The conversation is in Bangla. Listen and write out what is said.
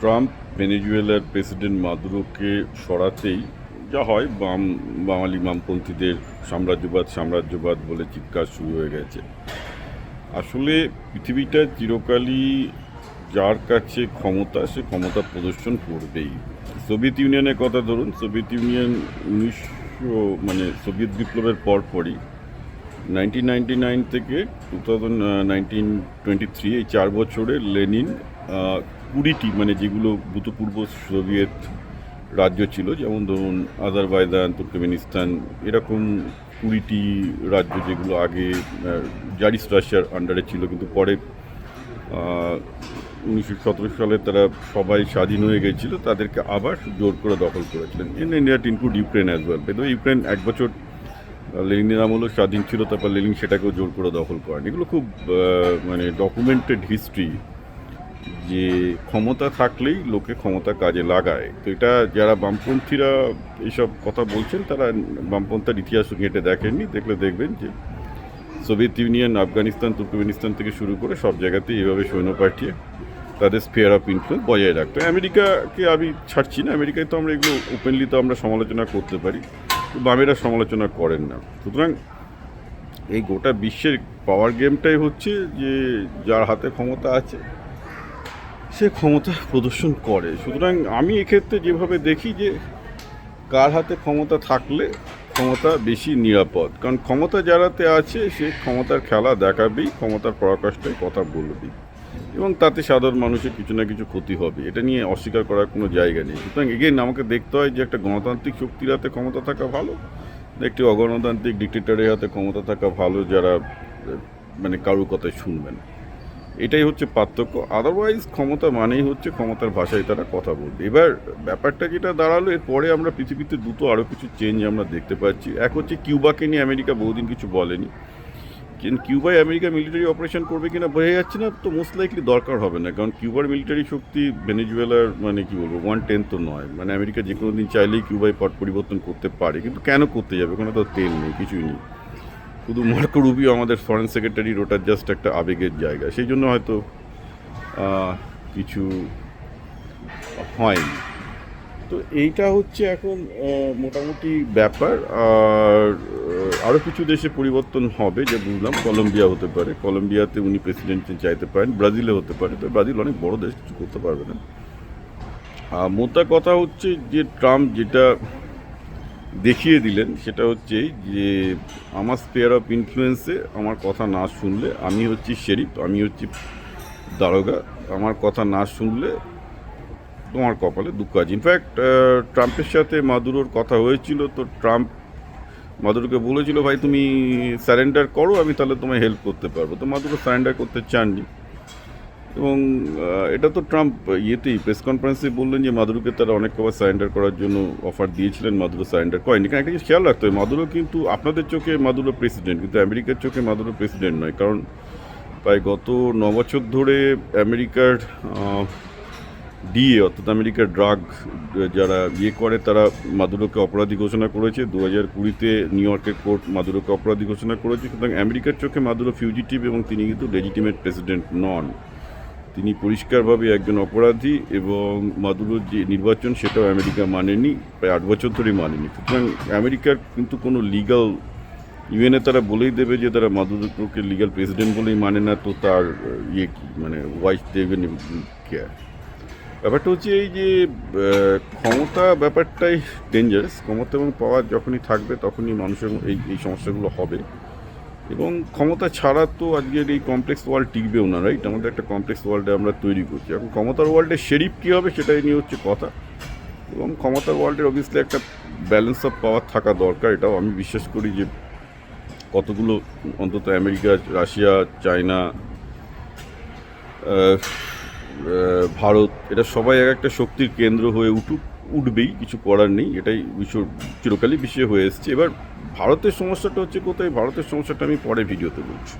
ট্রাম্প ভেনেজুয়েলার প্রেসিডেন্ট মাদুরোকে সরাতেই যা হয় বাম বাঙালি বামপন্থীদের সাম্রাজ্যবাদ সাম্রাজ্যবাদ বলে চিৎকার শুরু হয়ে গেছে। আসলে পৃথিবীটা চিরকালই যার কাছে ক্ষমতা, সে ক্ষমতা প্রদর্শন করবেই। সোভিয়েত ইউনিয়নের কথা ধরুন, সোভিয়েত ইউনিয়ন উনিশশো মানে সোভিয়েত বিপ্লবের পরপরই নাইনটিন নাইনটি নাইন থেকে two thousand nineteen twenty three এই চার বছরে লেনিন কুড়িটি মানে যেগুলো ভূতপূর্ব সোভিয়েত রাজ্য ছিল, যেমন ধরুন আজারবাইজান, তুর্কমেনিস্তান, এরকম কুড়িটি রাজ্য যেগুলো আগে জারিস রাশিয়ার আন্ডারে ছিল, কিন্তু পরে উনিশশো সতেরো সালে তারা সবাই স্বাধীন হয়ে গেছিল, তাদেরকে আবার জোর করে দখল করেছিলেন। In India include Ukraine as well Veda Ukraine এক বছর লেনিনের আমলও স্বাধীন ছিল, তারপর লেনিন সেটাকেও জোর করে দখল করেন। এগুলো খুব মানে ডকুমেন্টেড হিস্ট্রি যে ক্ষমতা থাকলেই লোকে ক্ষমতা কাজে লাগায়। তো এটা যারা বামপন্থীরা এইসব কথা বলছেন, তারা বামপন্থার ইতিহাস ঘেঁটে দেখেননি। দেখলে দেখবেন যে সোভিয়েত ইউনিয়ন, আফগানিস্তান, তুর্কমেনিস্তান থেকে শুরু করে সব জায়গাতেই এভাবে সৈন্য পাঠিয়ে তাদের স্পেয়ার অফ ইনফ্লুয়েন্স বজায় রাখতো। আমেরিকাকে আমি ছাড়ছি না। আমেরিকায় তো আমরা এগুলো ওপেনলি তো আমরা সমালোচনা করতে পারি বামেরা সমালোচনা করেন না। সুতরাং এই গোটা বিশ্বের পাওয়ার গেমটাই হচ্ছে যে যার হাতে ক্ষমতা আছে সে ক্ষমতা প্রদর্শন করে। সুতরাং আমি এক্ষেত্রে যেভাবে দেখি যে কার হাতে ক্ষমতা থাকলে ক্ষমতা বেশি নিরাপদ। কারণ ক্ষমতা যারাতে আছে, সে ক্ষমতার খেলা দেখাবেই, ক্ষমতার পরাকাষ্ঠায় কথা বলবেই। এবং তাতে সাধারণ মানুষের কিছু না কিছু ক্ষতি হবে। এটা নিয়ে অস্বীকার করার কোনো জায়গা নেই। সুতরাং এগেন আমাকে দেখতে হয় যে একটা গণতান্ত্রিক শক্তির হাতে ক্ষমতা থাকা ভালো, একটি অগণতান্ত্রিক ডিক্টেটরের হাতে ক্ষমতা থাকা ভালো যারা মানে কারোর কথায় শুনবেন এটাই হচ্ছে পার্থক্য। আদারওয়াইজ ক্ষমতা মানেই হচ্ছে ক্ষমতার ভাষায় তারা কথা বলবে। এবার ব্যাপারটা যেটা দাঁড়াল, এরপরে আমরা পৃথিবীতে দুটো আরও কিছু চেঞ্জ আমরা দেখতে পাচ্ছি। এক হচ্ছে কিউবাকে নিয়ে আমেরিকা বহুদিন কিছু বলেনি। কিন্তু কিউবায় আমেরিকা মিলিটারি অপারেশন করবে কিনা বোঝা যাচ্ছে না, তো মোস্ট লাইকলি দরকার হবে না। কারণ কিউবার মিলিটারি শক্তি ভেনেজুয়েলার মানে কি বলব ওয়ান টেন্থ তো নয়। মানে আমেরিকা যে কোনো দিন চাইলেই কিউবায় পট পরিবর্তন করতে পারে, কিন্তু কেন করতে যাবে? ওখানে তো তেল নেই, কিছুই নেই। শুধু মার্কো রুবিও আমাদের ফরেন সেক্রেটারির ওটা জাস্ট একটা আবেগের জায়গা। সেই জন্য হয়তো কিছু হয়নি। তো এইটা হচ্ছে এখন মোটামুটি ব্যাপার। আর আরও কিছু দেশে পরিবর্তন হবে, যে বুঝলাম, কলম্বিয়া হতে পারে। কলম্বিয়াতে উনি প্রেসিডেন্ট চাইতে পারেন, ব্রাজিলে হতে পারে। তো ব্রাজিল অনেক বড় দেশ, কিছু করতে পারবে না। মোদ্দা কথা হচ্ছে যে ট্রাম্প যেটা দেখিয়ে দিলেন, সেটা হচ্ছে যে আমার স্পেয়ার অফ ইনফ্লুয়েন্সে আমার কথা না শুনলে আমি হচ্ছি শেরিফ আমি হচ্ছি দারোগা, আমার কথা না শুনলে তোমার কপালে দুঃখ আছে। ইনফ্যাক্ট ট্রাম্পের সাথে মাদুরোর কথা হয়েছিল, তো ট্রাম্প মাদুরোকে বলেছিল, ভাই, তুমি স্যারেন্ডার করো, আমি তাহলে তোমায় হেল্প করতে পারব। তো মাদুরো স্যারেন্ডার করতে চাননি। এবং এটা তো ট্রাম্প ইয়েতেই প্রেস কনফারেন্সে বললেন যে মাদুরোকে তারা অনেক কবার সারেন্ডার করার জন্য অফার দিয়েছিলেন, মাদুরো সারেন্ডার করেনি। কারণ একটা জিনিস খেয়াল রাখতে হবে, মাদুরো কিন্তু আপনাদের চোখে মাদুরো প্রেসিডেন্ট কিন্তু আমেরিকার চোখে মাদুরো প্রেসিডেন্ট নয়। কারণ প্রায় গত ন বছর ধরে আমেরিকার ডিএ অর্থাৎ আমেরিকার ড্রাগ যারা ইয়ে করে, তারা মাদুরোকে অপরাধী ঘোষণা করেছে। দু হাজার কুড়িতে নিউ ইয়র্কের কোর্ট মাদুরোকে অপরাধী ঘোষণা করেছে। সুতরাং আমেরিকার চোখে মাদুরো ফিউজিটিভ এবং তিনি কিন্তু লেজিটিমেট প্রেসিডেন্ট নন। তিনি পরিষ্কারভাবে একজন অপরাধী এবং মাদুরোর যে নির্বাচন সেটাও আমেরিকা মানেনি, প্রায় আট বছর ধরেই মানেনি। সুতরাং আমেরিকার কিন্তু কোনো লিগাল ইউএনএ তারা বলেই দেবে যে তারা মাদুরোকে লিগাল প্রেসিডেন্ট বলেই মানে না, তো তার ইয়ে কি মানে ওয়াইফ দেবেন কেয়ার ব্যাপারটা হচ্ছে এই যে ক্ষমতা ব্যাপারটাই ডেঞ্জারাস ক্ষমতা এবং পাওয়ার যখনই থাকবে তখনই মানুষের এই এই সমস্যাগুলো হবে। এবং ক্ষমতা ছাড়া তো আজকের এই কমপ্লেক্স ওয়ার্ল্ড টিকবেও না রাইট আমাদের একটা কমপ্লেক্স ওয়ার্ল্ডে আমরা তৈরি করছি। এখন ক্ষমতার ওয়ার্ল্ডে শেরিফ কী হবে সেটাই নিয়ে হচ্ছে কথা। এবং ক্ষমতার ওয়ার্ল্ডের অবভিয়াসলি একটা ব্যালেন্স অফ পাওয়ার থাকা দরকার, এটাও আমি বিশ্বাস করি যে কতগুলো অন্তত আমেরিকা, রাশিয়া, চায়না ভারত, এটা সবাই এক একটা শক্তির কেন্দ্র হয়ে উঠুক, উঠবেই, কিছু করার নেই, এটাই বিশ্ব চিরকালই বিশ্বে হয়ে এসছে। এবার ভারতের সমস্যাটা হচ্ছে কোথায়? ভারতের সমস্যাটা আমি পরে ভিডিওতে বলছি।